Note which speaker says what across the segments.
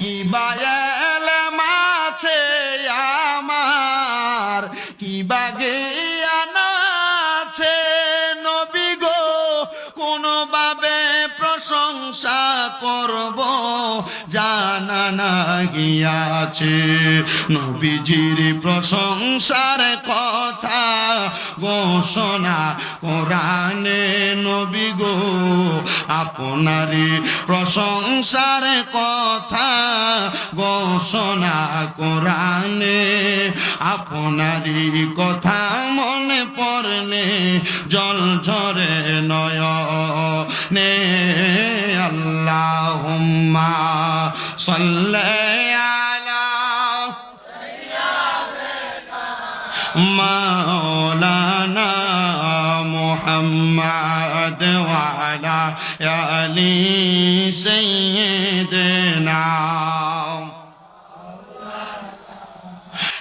Speaker 1: কি বায়ালে মাছে আমার? কি বাগে আনাছে নবী গো? কোনোভাবে প্রশংসা করব জানা না গিয়াছে নবীজির প্রশংসার কথা ঘোষণা কোরআনে নবী গো আপনারই প্রশংসার কথা ঘোষণা কোরআনে আপনারই কথা মনে পড়লে জল ঝরে নয় নে আল্লাহুম্মা সাল্লি আলা مولانا محمد وعلى آل سيدنا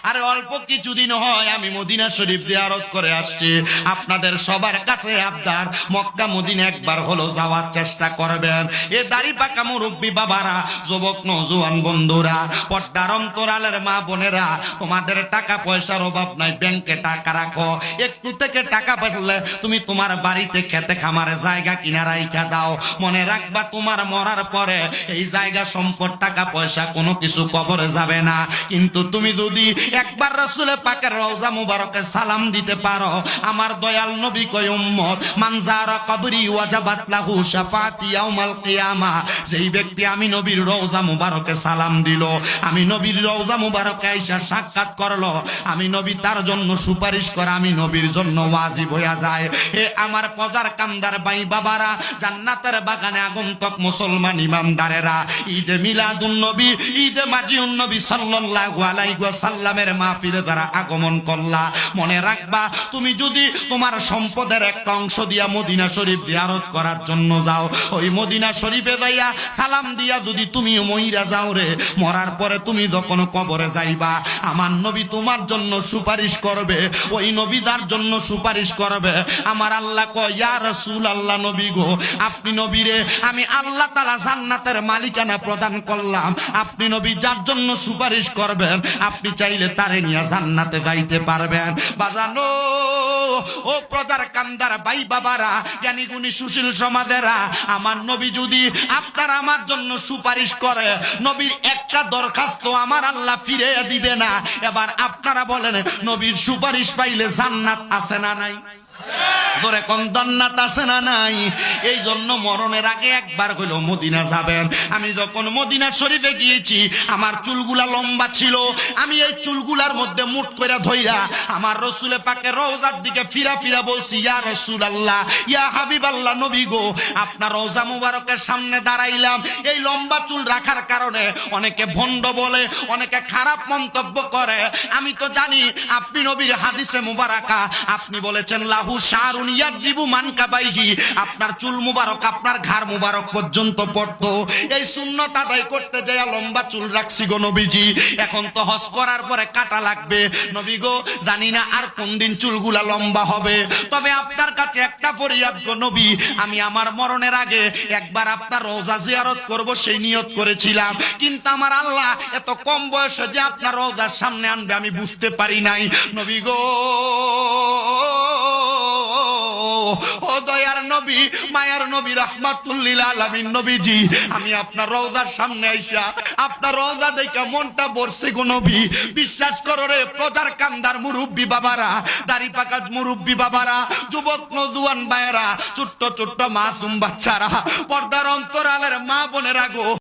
Speaker 1: আরে অল্প কিছুদিন হয় আমি মদিনা শরীফ জিয়ারত করে আসছি। আপনাদের সবার কাছে আবদার, মক্কা মদিনা একবার হলো যাওয়ার চেষ্টা করবেন। এ দাড়ি পাকা মুরব্বী বাবারা, যুবক নজুয়ান বন্ধুরা, পর্দার অন্তরালের মা বোনেরা, তোমাদের টাকা পয়সার অভাব নাই, ব্যাংকে টাকা রাখো। একটু থেকে টাকা পেলে তুমি তোমার বাড়িতে খেতে খামারে জায়গা কিনা রাইখা দাও। মনে রাখবা তোমার মরার পরে এই জায়গা সম্পদ, টাকা পয়সা কোনো কিছু কবরে যাবে না। কিন্তু তুমি যদি একবার রসুলে পাকের রওজা মুবারকে সালাম দিতে পারো। আমার দয়াল নবী কয়, উম্মত মানজারা কবরি ওয়াজাবাত লাহু শাফাতি ইয়াউমাল কিয়ামা। যেই ব্যক্তি আমি নবীর রওজা মুবারকে সালাম দিল, আমি নবীর রওজা মুবারকে আইসা সাক্ষাৎ করল, আমি নবী তার জন্য সুপারিশ করে আমি নবীর জন্য ওয়াজিব হইয়া যায়। এ আমার পজার কান্দার বাই বাবারা, জান্নাতের বাগানে আগন্তক মুসলমান ইমামদারেরা ঈদে মিলাদুন নবী, ঈদে মাজিউন নবী সাল্লাল্লাহু আলাইহি ওয়াসাল্লামের মাহফিলে যারা আগমন করলা, মনে রাখবা, তুমি যদি তোমার সম্পদের একটা অংশ দিয়া মদিনা শরীফ জিয়ারত করার জন্য যাও, ওই মদিনা শরীফে যাইয়া সালাম দিয়া যদি তুমি মহিরা যাও রে, মরার পরে তুমি যখন কবরে যাইবা, আমার নবী তোমার জন্য সুপারিশ করবে, ওই নবী তার জন্য সুপারিশ করবে, আমার আল্লাহ কয় রাসূল আল্লাহ নবী গো, আপনি নবীরে আমি আল্লাহ তাআলা জান্নাতের মালিকানা প্রদান করলাম, আপনি নবী যার জন্য সুপারিশ করবেন, আপনি চাইলে তারে নিয়ে জান্নাতে যাইতে পারবেন। বাজানো, ও প্রজার কান্দার ভাই বাবারা, জ্ঞানী গুণী সুশীল সমাজেরা, আমার নবী যদি আপনার আমার জন্য সুপারিশ করে, নবীর একটা দরখাস্ত আমার আল্লাহ ফিরে দিবে না। এবার আপনারা বলেন, নবীর সুপারিশ পাইলে জান্নাত আছে না নাই? ধরে কোন জান্নাত আছে না নাই? এই জন্য মরণের আগে একবার হইল মদিনা যাবেন। আমি যখন মদিনা শরীফে গিয়েছি, আমার চুলগুলা লম্বা ছিল। আমি এই চুলগুলার মধ্যে মুঠ করে ধইরা আমার রসুলে পাকে রওজার দিকে ফিরা ফিরা বলছি, ইয়া রসুল আল্লাহ ইয়া হাবিব আল্লাহ নবী গো আপনার রওজা মুবারকের সামনে দাঁড়াইলাম। এই লম্বা চুল রাখার কারণে অনেকে ভণ্ড বলে, অনেকে খারাপ মন্তব্য করে। আমি তো জানি, আপনি নবীর হাদিসে মুবারাকা, আপনি বলেছেন, লাহু শাহরুন আপনার চুল মুবারক, আপনার ঘাড় মুবারক পর্যন্ত পড়তো। এই সুন্নত আদায় করতে যায় লম্বা চুল রাখছি গো নবীজি। এখন তো হজ করার পরে কাটা লাগবে। নবী গো, জানি না আর কোন দিন চুলগুলা লম্বা হবে। তবে আপনার কাছে একটা ফরিয়াদ গো নবী, আমি আমার মরণের আগে একবার আপনার রোজা জিয়ারত করব, সেই নিয়ত করেছিলাম। কিন্তু আমার আল্লাহ এত কম বয়সে যে আপনার রোজার সামনে আনবে, আমি বুঝতে পারি নাই। নবী গো ও দয়ার নবী, মায়ার নবী, রহমাতুল্লিল আলামিন নবীজি, আমি আপনার রওজার সামনে আইসা, আপনার রওজা দেখে মনটা বরছে গো নবী। বিশ্বাস করো রে, প্রজার কান্দার মুরব্বী বাবারা, দাড়ি পাকা মুরব্বী বাবারা, যুবক নজুয়ান বায়েরা ছোট্ট ছোট্ট মাসুম বাচ্চারা, পর্দার অন্তরালের মা বোনেরা গো।